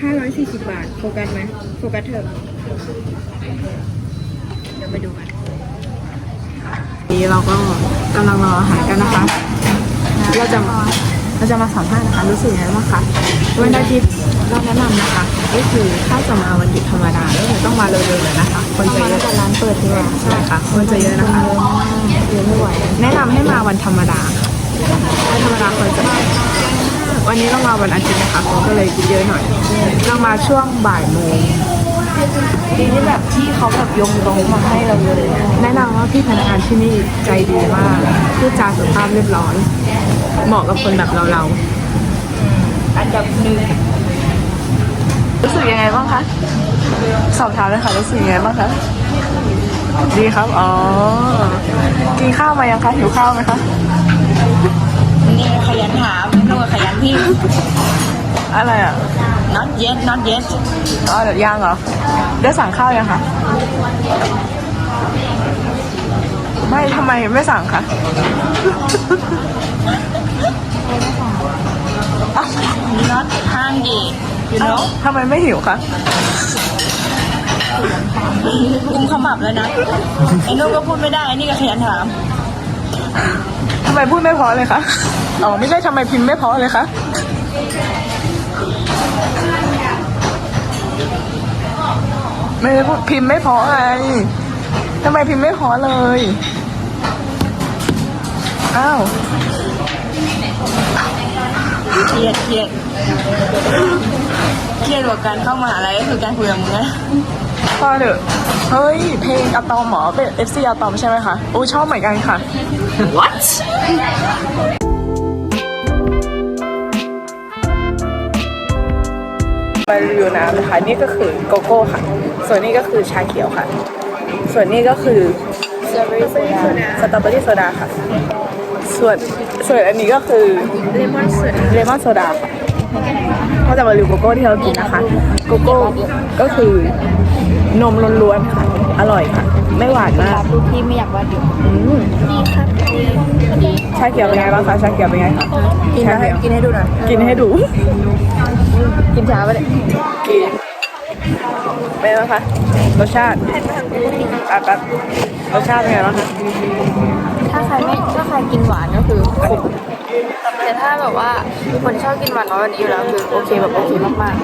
540 บาท โฟกัสไหมโฟกัสเถอะเดี๋ยวไปดูกันนี้เราก็กำลังรออาหารกันนะคะ เราจะมาเราจะมาสัมภาษณ์นะคะรู้สึกยังไงบ้างคะวันอาทิตย์เราแนะนำนะคะก็คือถ้าจะมาวันหยุดธรรมดาก็คือต้องมาเร็วๆเลยนะคะ คนจะเยอะร้านเปิดด้วยใช่ค่ะ คนจะเยอะนะคะเยอะไม่ไหวแนะนำให้มาวันธรรมดาค่ะวันธรรมดาคนจะน้อย วันนี้เรามาวันอาทิตย์นะคะคนก็เลยเยอะหน่อย เรามาช่วงบ่ายโมงดีที่แบบที่เขาแบบยงตรงมาให้เราเลยแนะนำว่าพี่พนักงานที่นี่ใจดีมากพูดจาสุภาพเรียบร้อย เหมาะกับคนแบบเราเราอันดับหนึ่งรู้สึกยังไงบ้างคะสอบถามเลยค่ะรู้สึกยังไงบ้างคะดีครับ อ๋อ กินข้าวมายังคะหิวข้าวไหมคะ พี่ อะไรอะ not yet not yet อ๋อเดี๋ยวย่างเหรอ ได้สั่งข้าวยังคะไม่ทำไมไม่สั่งคะ not hungry you know ทำไมไม่หิวคะ กุมขมับแล้วนะไอ้นู่นก็พูดไม่ได้ไอ้นี่ก็ขยันถามทำ ไมพูดไม่พอเลยคะอ๋อไม่ใช่ทำไมพิมพ์ไม่พอเลยคะไม่ได้พูดพิมพ์ไม่พอไงทำไมพิมพ์ไม่พอเลยอ้าวเครียดเครียดเครียดกว่าการเข้ามหาลัยก็คือการคุยกับมึงนะพอเถอะ เฮ้ย เพลงอะตอมหมอเป็น FC อะตอมใช่ไหมคะโอ้ชอบเหมือนกันค่ะ what มารีวิวน้ำนะคะ นี่ก็คือโกโก้ค่ะ ส่วนนี้ก็คือชาเขียวค่ะ ส่วนนี้ก็คือสตรอเบอรี่โซดาสตรอเบอรี่โซดาค่ะ ส่วนส่วนอันนี้ก็คือเลมอนโซดาเลมอนโซดาค่ะก็จะมารีวิวโกโก้ที่เรากินนะคะ โกโก้ก็คือ นมล้วนๆค่ะ อร่อยค่ะ ไม่หวานมากรูปพี่ไม่อยากวาดอยู่อืมดีครับดีดีชาเขียวเป็นไงบ้างคะชาเขียวเป็นไงคะกินชาให้เขียวกินให้ดูหน่อยกินให้ดู กินช้าไปเลยกินเป็นไงบ้างคะรสชาติแป๊บแป๊บรสชาติเป็นไงบ้างคะถ้าใครไม่ถ้าใครกินหวานก็คือขม แต่ถ้าแบบว่าคนชอบกินหวานน้อยกว่านี้อยู่แล้วคือโอเคแบบโอเคมาก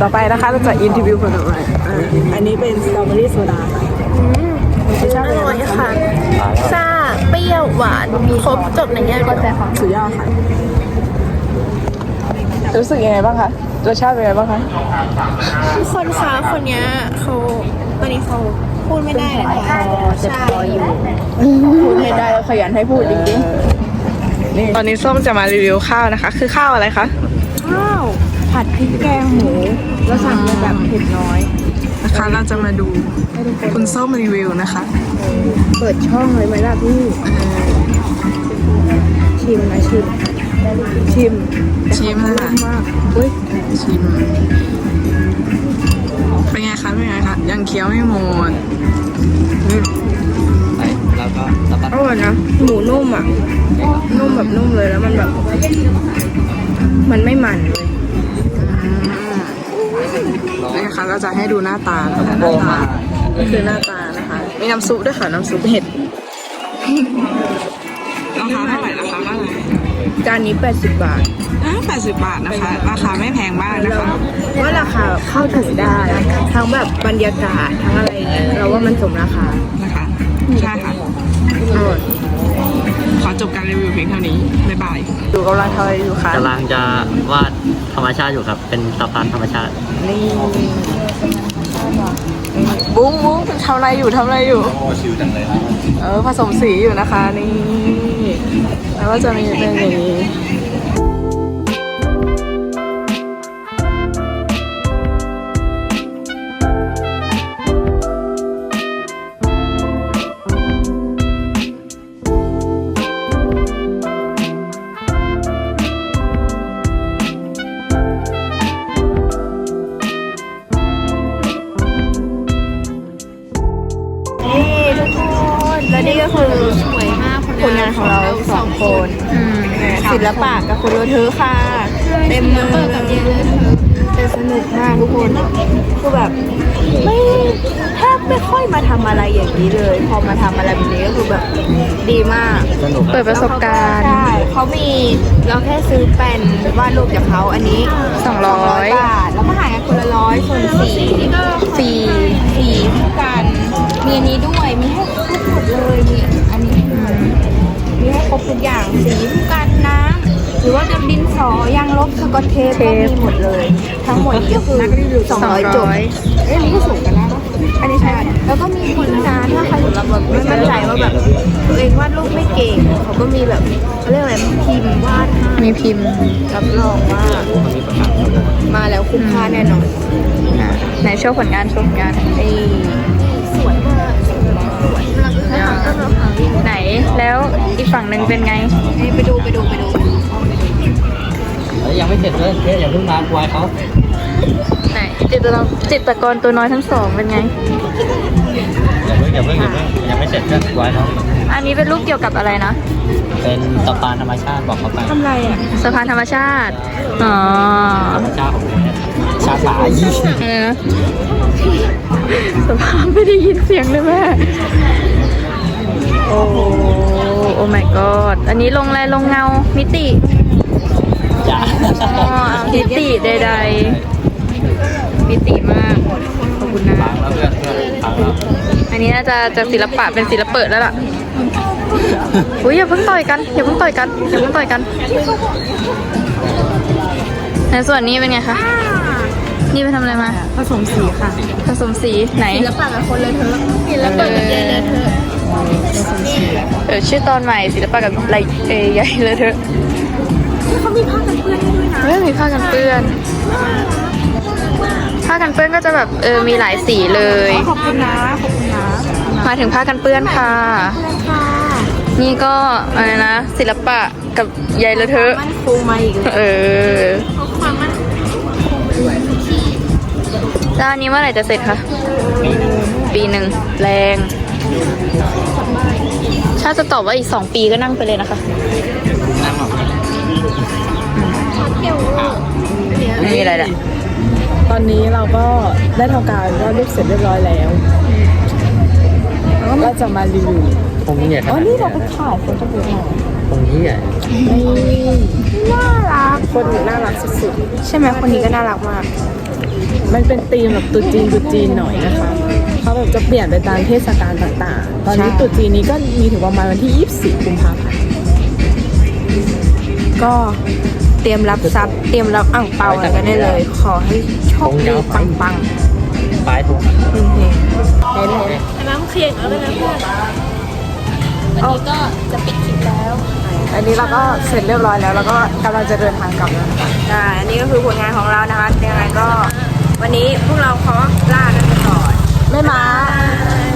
ต่อไปนะคะเราจะอินทิวิวคนต่อไปอ่าอันนี้เป็นสตรอเบอรี่โซดาค่ะรสชาติเป็นไงบ้างคะๆซ่าเปรี้ยวหวานครบจบในแง่ก็ใจของสุดยอดค่ะ รู้สึกยังไงบ้างคะรสชาติเป็นไงบ้างคะทุกคนคะคนเนี้ยเขาตอนนี้เขาพูดไม่ได้นะคะเจ็บคออยู่พูดไม่ได้แล้วขยันให้พูดจริงๆ นี่ตอนนี้ส้มจะมารีวิวข้าวนะคะ คือข้าวอะไรคะข้าวผัดพริกแกงหมูแล้วสั่งเป็นแบบเผ็ดน้อยนะคะเราจะมาดูคุณส้มรีวิวนะคะ เปิดช่องเลยไหมล่ะพี่ชิมนะชิม ชิม ชิมนะคะมากอุ้ยชิมเป็นไงคะเป็นไงคะยังเคี้ยวไม่หมดอืม แล้วก็แล้วก็อร่อยนะ หมูนุ่มอะ นุ่มแบบนุ่มเลยแล้วมันแบบ มันไม่มันเลยนี่นะคะเราจะให้ดูหน้าตานะคะหน้าตานี่คือหน้าตานะคะ มีน้ำซุปด้วยค่ะ น้ำซุปเห็ดเราราคาเท่าไหร่ราคาเท่าไหร่จานนี้ 80 บาทแปดสิบบาทนะคะ ราคาไม่แพงมากนะคะว่าราคาเข้าถึงได้ ทั้งแบบบรรยากาศทั้งอะไรอย่างเงี้ยเราว่ามันสมราคานะคะใช่ค่ะ อร่อยขอจบการรีวิวเพียงเท่านี้ บ๊ายบาย ดูกำลังทำอะไรอยู่คะกำลังจะวาดธรรมชาติอยู่ครับ เป็นสะพานธรรมชาติ นี่บุ้งบุ้งทำอะไรอยู่ทำอะไรอยู่โอ้ชิวจังเลยเออผสมสีอยู่นะคะ นี่แล้วก็จะมีเป็นอย่างนี้นี่ ศิลปะกับคุณโรเธอค่ะ เต็มมือแต่สนุกมากทุกคนคือแบบไม่แทบไม่ค่อยมาทำอะไรอย่างนี้เลย พอมาทำอะไรแบบนี้ก็คือแบบดีมากสนุกเปิดประสบการณ์ใช่เขามีเราแค่ซื้อแป้นวาดรูปจากเขาอันนี้200บาทแล้วก็หารกันคนละร้อยส่วนสีนี่ก็ฟรีสีคู่กันมีอันนี้ด้วยมีให้ครบหมดเลยมีอันนี้มีให้ครบทุกอย่างสีคู่กัน อ ยางลบสกอตเทปก็มีหมดเลย ทั้งหมดนี้ก็คือ200จบเอ้ยอันนี้ก็สูงกันนะอันนี้ใช่แล้วก็มีคนนะถ้าใครสำหรับแบบไม่มั่นใจว่าแบบตัวเองวาดรูปไม่เก่งเขาก็มีแบบเขาเรียกอะไรพิมพ์วาดให้มีพิมพ์รับรองว่า มาแล้วคุ้มค่าแน่นอนไหนโชว์ผลงานโชว์ผลงานนี่สวยมากสวยมากสวยมากนะคะต้นมะพร้าวไหนแล้วอีกฝั่งหนึ่งเป็นไงนี่ไปดูไปดูไปดู แล้วยังไม่เสร็จเลยเพื่อนอย่าเพิ่งมาวายเขาไหนจิตรจิตรกรตัวน้อยทั้งสองเป็นไง อย่าเพิ่งอย่าเพิ่งอย่าเพิ่งยังไม่เสร็จเพื่อนวายเขาอันนี้เป็นรูปเกี่ยวกับอะไรนะ เป็นสะพานธรรมชาติบอกเขาไปทำไรอะสะพานธรรมชาติ อ๋อ ธรรมชาติของคุณเนี่ยชาติหลายเออสภาพไม่ได้ยินเสียงเลยแม่ โอ้โอ้ my god อันนี้ลงแรลงเงา มิติจ้าอ๋อมิติใดๆมิติมาก ขอบคุณนะฟังแล้วเพื่อนเพื่อนฟังแล้วอันนี้น่าจะจะศิลปะเป็นศิลปะแล้วล่ะ อุ้ยอย่าเพิ่งต่อยกันอย่าเพิ่งต่อยกันอย่าเพิ่งต่อยกันในส่วนนี้เป็นไงคะ นี่ไปทำอะไรมา ผสมสีค่ะผสมสีไหน ศิลปะกับคนเลยเธอศิลปะกับเจเลยเธอเออชื่อตอนใหม่ศิลปะกับไรเอใหญ่เลยเถอะ เขามีผ้ากันเปื้อนให้ด้วยนะเฮ้ยมีผ้ากันเปื้อน ผ้ากันเปื้อนก็จะแบบเออมีหลายสีเลย ขอบคุณนะ ขอบคุณนะ มาถึงผ้ากันเปื้อนค่ะค่ะนี่ก็อะไรนะศิลปะกับใยเลยเถอะมันคงมาอีกแล้วเออความมันแล้วอันนี้เมื่อไหร่จะเสร็จคะปีหนึ่งแรง ถ้าจะตอบว่าอีกสองปีก็นั่งไปเลยนะคะนั่งหรอ ไม่มีอะไรแหละตอนนี้เราก็ได้ทำการวาดรูปเสร็จเรียบร้อยแล้วก็จะมารีวิวคงใหญ่ขอ๋อนาดนี่เราก็ถ่ายโฟโต้บุ๊กมาคงที่ใหญ่นี่น่ารัก คนน่ารักสุดใช่ไหมคนนี้ก็น่ารักมาก ๆ มันเป็นธีมแบบตุ๊จีนตุ๊จีนหน่อยนะคะเขาแบบจะเปลี่ยนไปตามเทศกาลต่างๆ ตอนนี้ใช่ ตุ๊จีนนี้ก็มีถึงประมาณวันที่ 24 กุมภาพันธ์ก็เตรียมรับทรัพย์เตรียมรับอ่างเปาอะไรกันได้เลย ขอให้โชคดีปังปังปลายถุงๆเฮงเฮงได้เลยอันนี้เราก็เสร็จเรียบร้อยแล้ว แล้วก็กำลังจะเดินทางกลับแล้วนะคะอันนี้ก็คือผลงานของเรานะคะยังไงก็ วันนี้พวกเราขอลากันไปก่อนไม่มาบ๊า